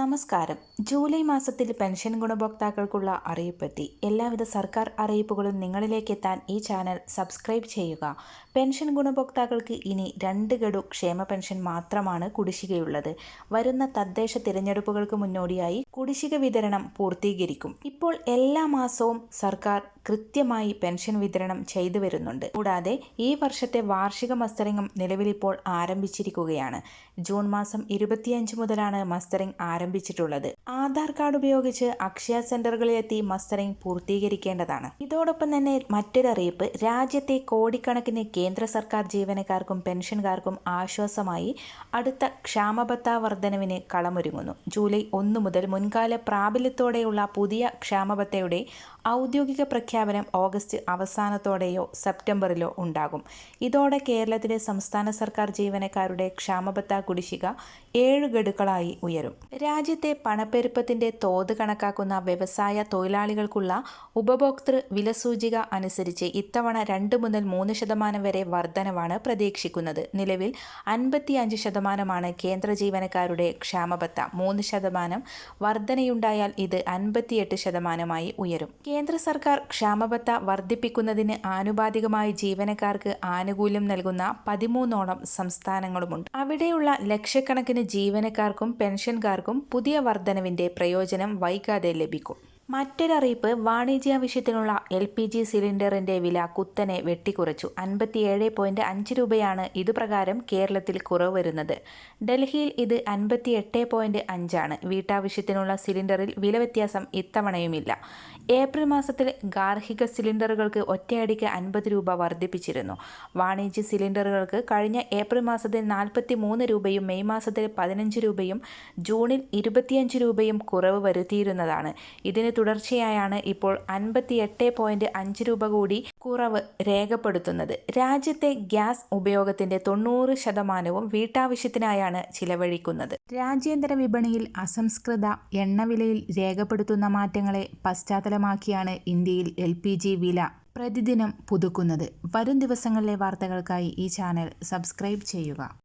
നമസ്കാരം. ജൂലൈ മാസത്തിൽ പെൻഷൻ ഗുണഭോക്താക്കൾക്കുള്ള അറിയിപ്പെത്തി. എല്ലാവിധ സർക്കാർ അറിയിപ്പുകളും നിങ്ങളിലേക്ക് എത്താൻ ഈ ചാനൽ സബ്സ്ക്രൈബ് ചെയ്യുക. പെൻഷൻ ഗുണഭോക്താക്കൾക്ക് ഇനി രണ്ട് ഗഡു ക്ഷേമ പെൻഷൻ മാത്രമാണ് കുടിശ്ശികയുള്ളത്. വരുന്ന തദ്ദേശ തിരഞ്ഞെടുപ്പുകൾക്ക് മുന്നോടിയായി കുടിശ്ശിക വിതരണം പൂർത്തീകരിക്കും. ഇപ്പോൾ എല്ലാ മാസവും സർക്കാർ കൃത്യമായി പെൻഷൻ വിതരണം ചെയ്തു വരുന്നുണ്ട്. കൂടാതെ ഈ വർഷത്തെ വാർഷിക മസ്റ്ററിംഗും നിലവിലിപ്പോൾ ആരംഭിച്ചിരിക്കുകയാണ്. ജൂൺ മാസം ഇരുപത്തിയഞ്ച് മുതലാണ് മസ്റ്ററിംഗ് ആരംഭിച്ചിട്ടുള്ളത്. ആധാർ കാർഡ് ഉപയോഗിച്ച് അക്ഷയ സെന്ററുകളിലെത്തി മസ്റ്ററിംഗ് പൂർത്തീകരിക്കേണ്ടതാണ്. ഇതോടൊപ്പം തന്നെ മറ്റൊരറിയിപ്പ് രാജ്യത്തെ കോടിക്കണക്കിന് കേന്ദ്ര സർക്കാർ ജീവനക്കാർക്കും പെൻഷൻകാർക്കും ആശ്വാസമായി അടുത്ത ക്ഷാമബത്ത വർധനവിന് കളമൊരുങ്ങുന്നു. ജൂലൈ ഒന്ന് മുതൽ മുൻകാല പ്രാബല്യത്തോടെയുള്ള പുതിയ ക്ഷാമബത്തയുടെ ഔദ്യോഗിക പ്രഖ്യാപനം ഓഗസ്റ്റ് അവസാനത്തോടെയോ സെപ്റ്റംബറിലോ ഉണ്ടാകും. ഇതോടെ കേരളത്തിലെ സംസ്ഥാന സർക്കാർ ജീവനക്കാരുടെ ക്ഷാമബത്ത കുടിശ്ശിക ഏഴ് ഗഡുക്കളായി ഉയരും. രാജ്യത്തെ പണപ്പെരുപ്പത്തിന്റെ തോത് കണക്കാക്കുന്ന വ്യവസായ തൊഴിലാളികൾക്കുള്ള ഉപഭോക്തൃ വിലസൂചിക അനുസരിച്ച് ഇത്തവണ രണ്ട് മുതൽ മൂന്ന് ശതമാനം വരെ വർധനവാണ് പ്രതീക്ഷിക്കുന്നത്. നിലവിൽ അൻപത്തിയഞ്ച് ശതമാനമാണ് കേന്ദ്ര ജീവനക്കാരുടെ ക്ഷാമബത്ത. മൂന്ന് ശതമാനം വർധനയുണ്ടായാൽ ഇത് അൻപത്തിയെട്ട് ശതമാനമായി ഉയരും. കേന്ദ്ര സർക്കാർ ക്ഷാമബത്ത വർദ്ധിപ്പിക്കുന്നതിന് ആനുപാതികമായി ജീവനക്കാർക്ക് ആനുകൂല്യം നൽകുന്ന പതിമൂന്നോളം സംസ്ഥാനങ്ങളുമുണ്ട്. അവിടെയുള്ള ലക്ഷക്കണക്കിന് ജീവനക്കാർക്കും പെൻഷൻകാർക്കും പുതിയ വർധനവിന്റെ പ്രയോജനം വൈകാതെ ലഭിക്കും മറ്റൊരറിയിപ്പ് വാണിജ്യാവശ്യത്തിനുള്ള എൽ പി ജി സിലിണ്ടറിന്റെ വില കുത്തനെ വെട്ടിക്കുറച്ചു. അൻപത്തിയേഴ് പോയിന്റ് അഞ്ച് രൂപയാണ് ഇതുപ്രകാരം കേരളത്തിൽ കുറവ് വരുന്നത്. ഡൽഹിയിൽ ഇത് അൻപത്തിയെട്ട് പോയിന്റ് അഞ്ചാണ്. വീട്ടാവശ്യത്തിനുള്ള സിലിണ്ടറിൽ വില വ്യത്യാസം ഇത്തവണയുമില്ല. ഏപ്രിൽ മാസത്തിൽ ഗാർഹിക സിലിണ്ടറുകൾക്ക് ഒറ്റയടിക്ക് അൻപത് രൂപ വർദ്ധിപ്പിച്ചിരുന്നു. വാണിജ്യ സിലിണ്ടറുകൾക്ക് കഴിഞ്ഞ ഏപ്രിൽ മാസത്തിൽ നാൽപ്പത്തി മൂന്ന് രൂപയും മെയ് മാസത്തിൽ പതിനഞ്ച് രൂപയും ജൂണിൽ ഇരുപത്തിയഞ്ച് രൂപയും കുറവ് വരുത്തിയിരുന്നതാണ്. ഇതിന് തുടർച്ചയായാണ് ഇപ്പോൾ അൻപത്തി എട്ട് പോയിന്റ് അഞ്ച് രൂപ കൂടി കുറവ് രേഖപ്പെടുത്തുന്നത്. രാജ്യത്തെ ഗ്യാസ് ഉപയോഗത്തിന്റെ തൊണ്ണൂറ് ശതമാനവും വീട്ടാവശ്യത്തിനായാണ് ചിലവഴിക്കുന്നത്. രാജ്യാന്തര വിപണിയിൽ അസംസ്കൃത എണ്ണവിലയിൽ രേഖപ്പെടുത്തുന്ന മാറ്റങ്ങളെ പശ്ചാത്തലമാക്കിയാണ് ഇന്ത്യയിൽ എൽ വില പ്രതിദിനം പുതുക്കുന്നത്. വരും ദിവസങ്ങളിലെ വാർത്തകൾക്കായി ഈ ചാനൽ സബ്സ്ക്രൈബ് ചെയ്യുക.